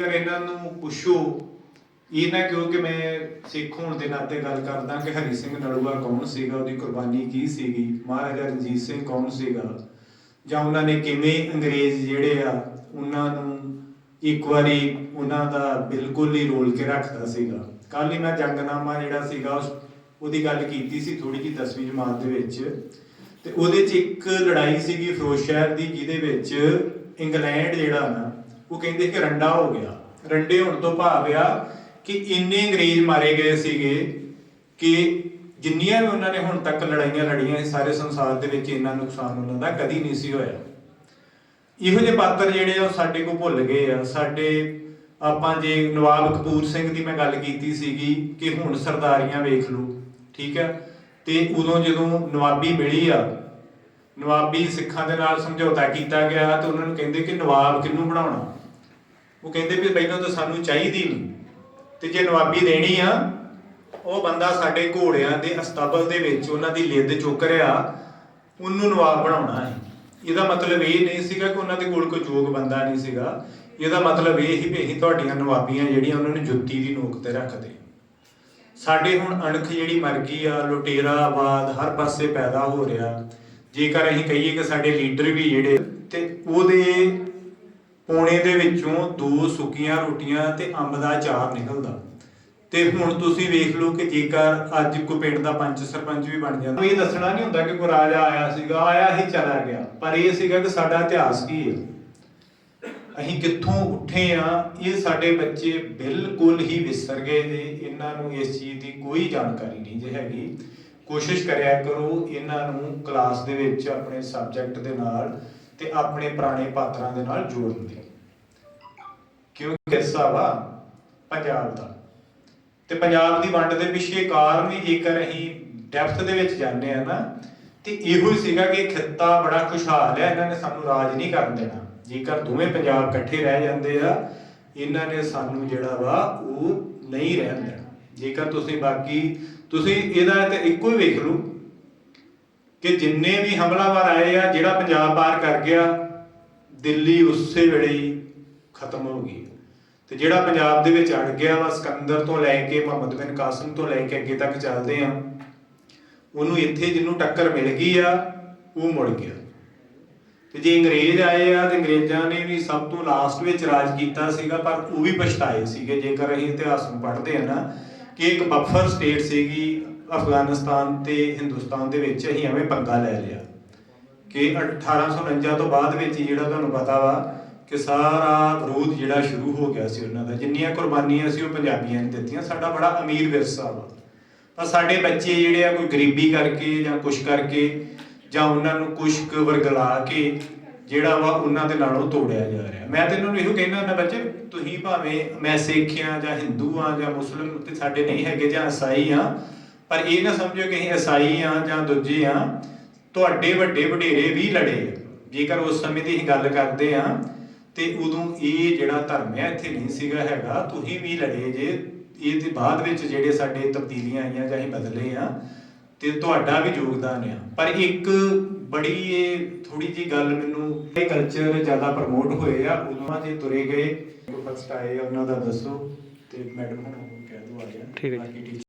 ਜੇਕਰ ਇਹਨਾਂ ਨੂੰ ਪੁੱਛੋ, ਇਹ ਨਾ ਕਿਉਂ ਕਿ ਮੈਂ ਸਿੱਖ ਹੋਣ ਦੇ ਨਾਤੇ ਗੱਲ ਕਰਦਾ ਕਿ ਹਰੀ ਸਿੰਘ ਨਲੂਆ ਕੌਣ ਸੀਗਾ, ਉਹਦੀ ਕੁਰਬਾਨੀ ਕੀ ਸੀਗੀ, ਮਹਾਰਾਜਾ ਰਣਜੀਤ ਸਿੰਘ ਕੌਣ ਸੀਗਾ, ਜਾਂ ਉਹਨਾਂ ਨੇ ਕਿਵੇਂ ਅੰਗਰੇਜ਼ ਜਿਹੜੇ ਆ, ਉਹਨਾਂ ਨੂੰ ਇੱਕ ਵਾਰੀ ਉਹਨਾਂ ਦਾ ਬਿਲਕੁਲ ਹੀ ਰੋਲ ਕੇ ਰੱਖਦਾ ਸੀਗਾ। ਕੱਲ ਹੀ ਮੈਂ ਜੰਗਨਾਮਾ ਜਿਹੜਾ ਸੀਗਾ, ਉਸ, ਉਹਦੀ ਗੱਲ ਕੀਤੀ ਸੀ ਥੋੜੀ ਜਿਹੀ 10ਵੀਂ ਜਮਾਤ ਦੇ ਵਿੱਚ। ਤੇ ਉਹਦੇ 'ਚ ਇੱਕ ਲੜਾਈ ਸੀਗੀ ਫਿਰੋਜ਼ ਸ਼ਹਿਰ ਦੀ, ਜਿਹਦੇ ਵਿੱਚ ਇੰਗਲੈਂਡ ਜਿਹੜਾ ਨਾ ਉਹ ਕਹਿੰਦੇ ਕਿ ਰੰਡਾ ਹੋ ਗਿਆ। ਰੰਡੇ ਹੋਣ ਤੋਂ ਭਾਵ ਆ ਕਿ ਇੰਨੇ ਅੰਗਰੇਜ਼ ਮਾਰੇ ਗਏ ਸੀਗੇ ਕਿ ਜਿੰਨੀਆਂ ਵੀ ਉਹਨਾਂ ਨੇ ਹੁਣ ਤੱਕ ਲੜਾਈਆਂ ਲੜੀਆਂ ਸਾਰੇ ਸੰਸਾਰ ਦੇ ਵਿੱਚ ਇੰਨਾ ਨੁਕਸਾਨ ਉਹਨਾਂ ਦਾ ਕਦੀ ਨਹੀਂ ਸੀ ਹੋਇਆ। ਇਹੋ ਜਿਹੇ ਪਾਤਰ ਜਿਹੜੇ ਆ, ਉਹ ਸਾਡੇ ਕੋ ਭੁੱਲ ਗਏ ਆ। ਸਾਡੇ, ਆਪਾਂ ਜੇ ਨਵਾਬ ਕਪੂਰ ਸਿੰਘ ਦੀ ਮੈਂ ਗੱਲ ਕੀਤੀ ਸੀਗੀ ਕਿ ਹੁਣ ਸਰਦਾਰੀਆਂ ਵੇਖ ਲਓ, ਠੀਕ ਹੈ ਤੇ ਉਦੋਂ ਜਦੋਂ ਨਵਾਬੀ ਮਿਲੀ ਆ, ਨਵਾਬੀ ਸਿੱਖਾਂ ਦੇ ਨਾਲ ਸਮਝੌਤਾ ਕੀਤਾ ਗਿਆ ਤੇ ਉਹਨਾਂ ਨੂੰ ਕਹਿੰਦੇ ਕਿ ਨਵਾਬ ਕਿਹਨੂੰ ਬਣਾਉਣਾ? ਉਹ ਕਹਿੰਦੇ ਵੀ ਪਹਿਲਾਂ ਤਾਂ ਸਾਨੂੰ ਚਾਹੀਦੀ ਨਹੀਂ। ਤੇ ਜੇ ਨਵਾਬੀ ਦੇਣੀ ਆ, ਉਹ ਬੰਦਾ ਸਾਡੇ ਘੋੜਿਆਂ ਦੇ ਅਸਤਬਲ ਦੇ ਵਿੱਚ ਉਹਨਾਂ ਦੀ ਲਿੱਦ ਚੁੱਕ ਰਿਹਾ, ਉਹਨੂੰ ਨਵਾਬ ਬਣਾਉਣਾ ਹੈ। ਇਹਦਾ ਮਤਲਬ ਇਹ ਨਹੀਂ ਸੀਗਾ ਕਿ ਉਹਨਾਂ ਦੇ ਕੋਲ ਕੋਈ ਯੋਗ ਬੰਦਾ ਨਹੀਂ ਸੀਗਾ। ਇਹਦਾ ਮਤਲਬ ਇਹ ਹੀ ਵੀ ਅਸੀਂ ਤੁਹਾਡੀਆਂ ਨਵਾਬੀਆਂ ਜਿਹੜੀਆਂ ਉਹਨਾਂ ਨੂੰ ਜੁੱਤੀ ਦੀ ਨੋਕ ਤੇ ਰੱਖਦੇ। ਸਾਡੇ ਹੁਣ ਅਣਖ ਜਿਹੜੀ ਮਰ ਗਈ ਆ, ਲੁਟੇਰਾ ਲੁਟੇਰਾਵਾਦ ਹਰ ਪਾਸੇ ਪੈਦਾ ਹੋ ਰਿਹਾ। ਜੇਕਰ ਅਸੀਂ ਕਹੀਏ ਕਿ ਸਾਡੇ ਲੀਡਰ ਵੀ ਜਿਹੜੇ ਤੇ ਉਹਦੇ ਪੌਣੇ ਦੇ ਵਿੱਚੋਂ ਦੋ ਸੁੱਕੀਆਂ ਰੋਟੀਆਂ ਤੇ ਅੰਬ ਦਾ ਅਚਾਰ ਨਿਕਲਦਾ। ਤੇ ਹੁਣ ਤੁਸੀਂ ਵੇਖ ਲਓ ਕਿ ਜੇਕਰ ਅੱਜ ਕੋਈ ਪਿੰਡ ਦਾ ਪੰਚ ਸਰਪੰਚ ਵੀ ਬਣ ਜਾਂਦਾ। ਇਹ ਦੱਸਣਾ ਨਹੀਂ ਹੁੰਦਾ ਕਿ ਕੋਈ ਰਾਜਾ ਆਇਆ ਸੀਗਾ, ਆਇਆ ਹੀ ਚਲਾ ਗਿਆ। ਪਰ ਇਹ ਸੀਗਾ ਕਿ ਸਾਡਾ ਇਤਿਹਾਸ ਕੀ ਹੈ? ਅਸੀਂ ਕਿੱਥੋਂ ਉੱਠੇ ਆ ਇਹ ਸਾਡੇ ਬੱਚੇ ਬਿਲਕੁਲ ਹੀ ਵਿਸਰ ਗਏ ਨੇ। ਇਹਨਾਂ ਨੂੰ ਇਸ ਚੀਜ਼ ਦੀ ਕੋਈ ਜਾਣਕਾਰੀ ਨਹੀਂ ਜੇ ਹੈਗੀ। ਕੋਸ਼ਿਸ਼ ਕਰਿਆ ਕਰੋ ਇਹਨਾਂ ਨੂੰ ਕਲਾਸ ਦੇ ਵਿੱਚ ਆਪਣੇ ਸਬਜੈਕਟ ਦੇ ਨਾਲ ਤੇ ਆਪਣੇ ਪੁਰਾਣੇ ਪਾਤਰਾਂ ਦੇ ਨਾਲ ਜੋੜਨ ਦੀ ਕਿਉਂਕਿ ਹਿੱਸਾ ਵਾ ਪੰਜਾਬ ਦਾ। ਤੇ ਪੰਜਾਬ ਦੀ ਵੰਡ ਦੇ ਪਿੱਛੇ ਕਾਰਨ ਵੀ ਜੇਕਰ ਅਸੀਂ ਡੈਪਥ ਦੇ ਵਿੱਚ ਜਾਂਦੇ ਆ ਨਾ, ਤੇ ਇਹੋ ਹੀ ਸੀਗਾ ਕਿ ਖਿੱਤਾ ਬੜਾ ਖੁਸ਼ਹਾਲ ਹੈ, ਇਹਨਾਂ ਨੇ ਸਾਨੂੰ ਰਾਜ ਨਹੀਂ ਕਰਨ ਦੇਣਾ। ਜੇਕਰ ਦੋਵੇਂ ਪੰਜਾਬ ਇਕੱਠੇ ਰਹਿ ਜਾਂਦੇ ਆ, ਇਹਨਾਂ ਨੇ ਸਾਨੂੰ ਜਿਹੜਾ ਵਾ, ਉਹ ਨਹੀਂ ਰਹਿਣ ਦੇਣਾ। ਜੇਕਰ ਤੁਸੀਂ ਬਾਕੀ, ਤੁਸੀਂ ਇਹਦਾ ਤੇ ਇੱਕੋ ਹੀ ਵੇਖ ਲਓ ਕਿ ਜਿੰਨੇ ਵੀ ਹਮਲਾਵਰ ਆਏ ਆ, ਜਿਹੜਾ ਪੰਜਾਬ ਪਾਰ ਕਰ ਗਿਆ, ਦਿੱਲੀ ਉਸੇ ਵੇਲੇ ਖਤਮ ਹੋ ਗਈ ਤੇ ਜਿਹੜਾ ਪੰਜਾਬ ਦੇ ਵਿੱਚ ਅੜ ਗਿਆ ਵਾ, ਸਿਕੰਦਰ ਤੋਂ ਲੈ ਕੇ ਮੁਹੰਮਦ ਬਿਨ ਕਾਸਿਮ ਤੋਂ ਲੈ ਕੇ ਅੱਗੇ ਤੱਕ ਚੱਲਦੇ ਆ, ਉਹਨੂੰ ਇੱਥੇ ਜਿਹਨੂੰ ਟੱਕਰ ਮਿਲ ਗਈ ਆ, ਉਹ ਮੁੜ ਗਿਆ। ਤੇ ਜੇ ਅੰਗਰੇਜ਼ ਆਏ ਆ, ਤੇ ਅੰਗਰੇਜ਼ਾਂ ਨੇ ਵੀ ਸਭ ਤੋਂ ਲਾਸਟ ਵਿੱਚ ਰਾਜ ਕੀਤਾ ਸੀਗਾ, ਪਰ ਉਹ ਵੀ ਪਛਤਾਏ ਸੀਗੇ। ਜੇਕਰ ਅਸੀਂ ਇਤਿਹਾਸ ਨੂੰ ਪੜ੍ਹਦੇ ਆ ਨਾ, ਕਿ ਇੱਕ ਬਫਰ ਸਟੇਟ ਸੀਗੀ ਅਫਗਾਨਿਸਤਾਨ ਤੇ ਹਿੰਦੁਸਤਾਨ ਦੇ ਵਿੱਚ ਅਸੀਂ ਐਵੇਂ ਪੰਗਾ ਲੈ ਲਿਆ ਕਿ 1849 ਤੋਂ ਬਾਅਦ ਵਿੱਚ ਜਿਹੜਾ ਤੁਹਾਨੂੰ ਪਤਾ ਵਾ ਕਿ ਸਾਰਾ ਵਿਰੋਧ ਜਿਹੜਾ ਸ਼ੁਰੂ ਹੋ ਗਿਆ ਸੀ ਉਹਨਾਂ ਦਾ। ਜਿੰਨੀਆਂ ਕੁਰਬਾਨੀਆਂ ਸੀ ਉਹ ਪੰਜਾਬੀਆਂ ਨੇ ਦਿੱਤੀਆਂ। ਸਾਡਾ ਬੜਾ ਅਮੀਰ ਵਿਰਸਾ ਵਾ। ਪਰ ਸਾਡੇ ਬੱਚੇ ਜਿਹੜੇ ਆ ਕੋਈ ਗਰੀਬੀ ਕਰਕੇ ਜਾਂ ਕੁਛ ਕਰਕੇ ਜਾਂ ਉਹਨਾਂ ਨੂੰ ਕੁਛ ਵਰਗਲਾ ਕੇ ਜਿਹੜਾ ਵਾ ਉਹਨਾਂ ਦੇ ਨਾਲੋਂ ਤੋੜਿਆ ਜਾ ਰਿਹਾ। ਮੈਂ ਤੇ ਇਹਨਾਂ ਨੂੰ ਇਹੋ ਕਹਿਣਾ ਹੁੰਦਾ, ਬੱਚੇ ਤੁਸੀਂ ਭਾਵੇਂ ਮੈਂ ਸਿੱਖ ਆ ਜਾਂ ਹਿੰਦੂ ਆ ਜਾਂ ਮੁਸਲਮ ਤੇ ਸਾਡੇ ਨਹੀਂ ਹੈਗੇ ਜਾਂ ਈਸਾਈ ਆ ਪਰ ਇਹ ਨਾ ਸਮਝੋ ਕਿ ਅਸੀਂ ਈਸਾਈ ਆ ਜਾਂ ਦੂਜੇ ਆ ਤੁਹਾਡੇ ਵੱਡੇ ਵਡੇਰੇ ਵੀ ਲੜੇ ਜੇਕਰ ਉਸ ਸਮੇਂ ਦੀ ਅਸੀਂ ਗੱਲ ਕਰਦੇ ਆ ਤੇ ਉਦੋਂ ਇਹ ਜਿਹੜਾ ਧਰਮ ਹੈ ਇੱਥੇ ਨਹੀਂ ਸੀਗਾ ਹੈਗਾ। ਤੁਸੀਂ ਵੀ ਲੜੇ ਜੇ। ਇਹ ਤੇ ਬਾਅਦ ਵਿੱਚ ਜਿਹੜੇ ਸਾਡੇ ਤਬਦੀਲੀਆਂ ਆਈਆਂ ਜਾਂ ਅਸੀਂ ਬਦਲੇ ਆ ਤੇ ਤੁਹਾਡਾ ਵੀ ਯੋਗਦਾਨ ਆ। ਪਰ ਇੱਕ ਬੜੀ ਇਹ ਥੋੜੀ ਜੀ ਗੱਲ ਮੈਨੂੰ ਇਹ ਕਲਚਰ ਜ਼ਿਆਦਾ ਪ੍ਰਮੋਟ ਹੋਏ ਆ ਉਦੋਂ ਜੇ ਤੁਰੇ ਗਏ ਫਸਟ ਆਏ ਉਹਨਾਂ ਦਾ ਦੱਸੋ ਤੇ ਮੈਡਮ ਨੂੰ ਕਹਿ ਦੋ ਆ ਜਾ ਠੀਕ ਹੈ